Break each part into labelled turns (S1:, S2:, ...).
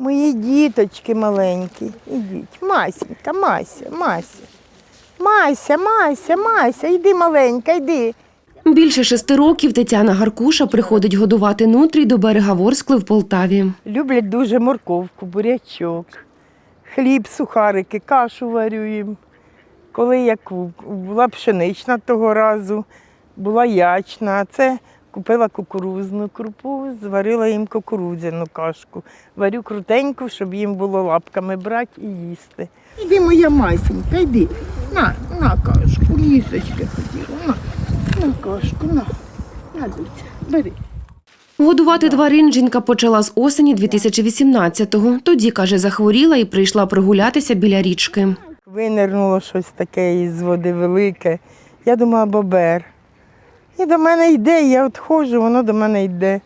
S1: Мої діточки маленькі, ідіть. Масенька, Мася, Мася. Мася, Мася, Мася, йди маленька, йди.
S2: Більше шести років Тетяна Гаркуша приходить годувати нутрій до берега Ворскли в Полтаві.
S1: Люблять дуже морковку, бурячок, хліб, сухарики, кашу варю їм. Коли як була пшенична того разу, була ячна, це купила кукурузну крупу, зварила їм кукурудзяну кашку. Варю крутеньку, щоб їм було лапками брати і їсти. Іди, моя масенька, йди. На, на кашку, лісочки хотіла. На, на кашку, на. На, Дуця, бери.
S2: Годувати тварин жінка почала з осені 2018-го. Тоді, каже, захворіла і прийшла прогулятися біля річки.
S1: Винирнуло щось таке із води велике. Я думала, бобер. І до мене йде, я відходжу, воно до мене йде.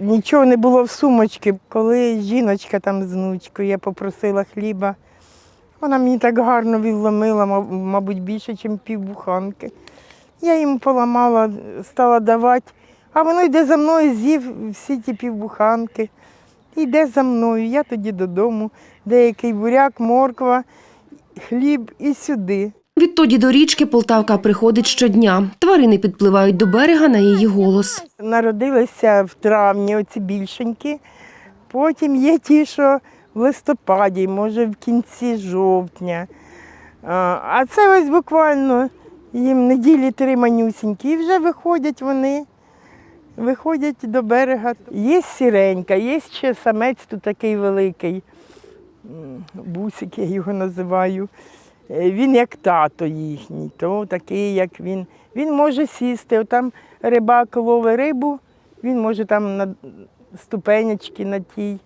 S1: Нічого не було в сумочці. Коли жіночка там з внучкою, я попросила хліба, вона мені так гарно відломила, мабуть, більше, ніж півбуханки. Я йому поламала, стала давати, а воно йде за мною, з'їв всі ті півбуханки. Йде за мною, я тоді додому, деякий буряк, морква, хліб і сюди.
S2: Відтоді до річки Полтавка приходить щодня. Тварини підпливають до берега на її голос.
S1: Народилися в травні оці більшенькі. Потім є ті, що в листопаді, може в кінці жовтня. А це ось буквально їм неділі три манюсінькі, і вже виходять вони, виходять до берега. Є сіренька, є ще самець тут такий великий, бусик я його називаю. Е, Він як тато їхній, то такий, як він. Він може сісти, отам рибак ловить рибу, він може там на ступенечки на тій,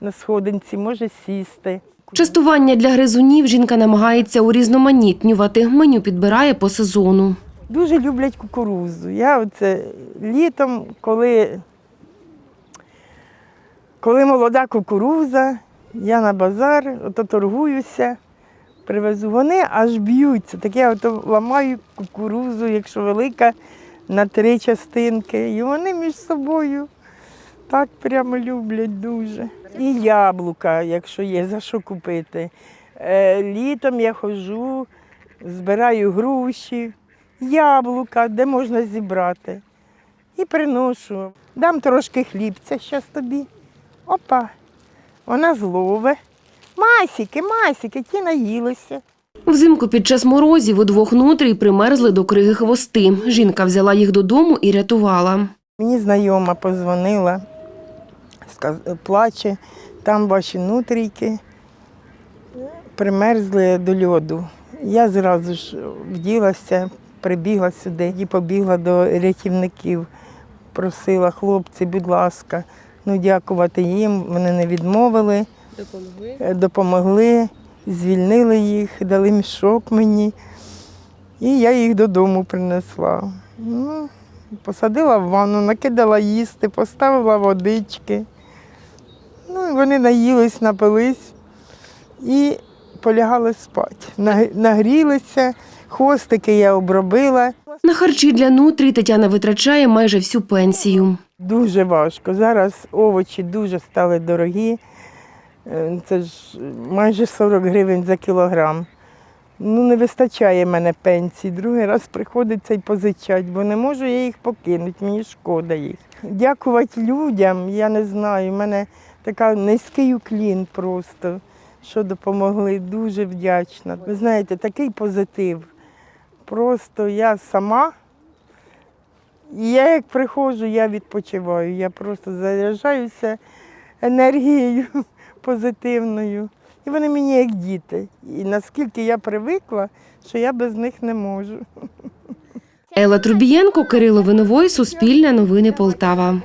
S1: на сходинці, може сісти.
S2: Частування для гризунів жінка намагається урізноманітнювати. Меню підбирає по сезону.
S1: Дуже люблять кукурудзу. Я оце літом, коли, коли молода кукуруза, я на базар, ото торгуюся, привезу. Вони аж б'ються. Так я ото ламаю кукурузу, якщо велика, на три частинки. І вони між собою так прямо люблять дуже. І яблука, якщо є, за що купити. Е, літом я ходжу, збираю груші, яблука, де можна зібрати. І приношу. Дам трошки хлібця зараз тобі. Опа. Вона злове. Масіки, масіки, ті наїлися.
S2: Взимку під час морозів у двох нутрій примерзли до криги хвости. Жінка взяла їх додому і рятувала.
S1: Мені знайома позвонила, плаче, там ваші нутрійки примерзли до льоду. Я зразу ж вділася, прибігла сюди і побігла до рятівників. Просила хлопці, будь ласка, ну дякувати їм. Вони не відмовили, допомогли, допомогли звільнили їх, дали мішок мені. І я їх додому принесла. Ну, посадила в ванну, накидала їсти, поставила водички. Ну, і вони наїлись, напились і полягали спати. Нагрілися, хвостики я обробила.
S2: На харчі для нутрій Тетяна витрачає майже всю пенсію.
S1: Дуже важко. Зараз овочі дуже стали дорогі. Е, Це ж майже 40 гривень за кілограм. Ну, не вистачає мене пенсії. Другий раз приходиться й позичати, бо не можу я їх покинути, мені шкода їх. Дякувати людям, я не знаю, в мене така низький уклін просто, що допомогли. Дуже вдячна. Ви знаєте, такий позитив. Просто я сама. Я як приходжу, я відпочиваю. Я просто заряджаюся енергією позитивною. І вони мені як діти. І наскільки я привикла, що я без них не можу.
S2: Елла Трубієнко, Кирило Виновой, Суспільне новини Полтава.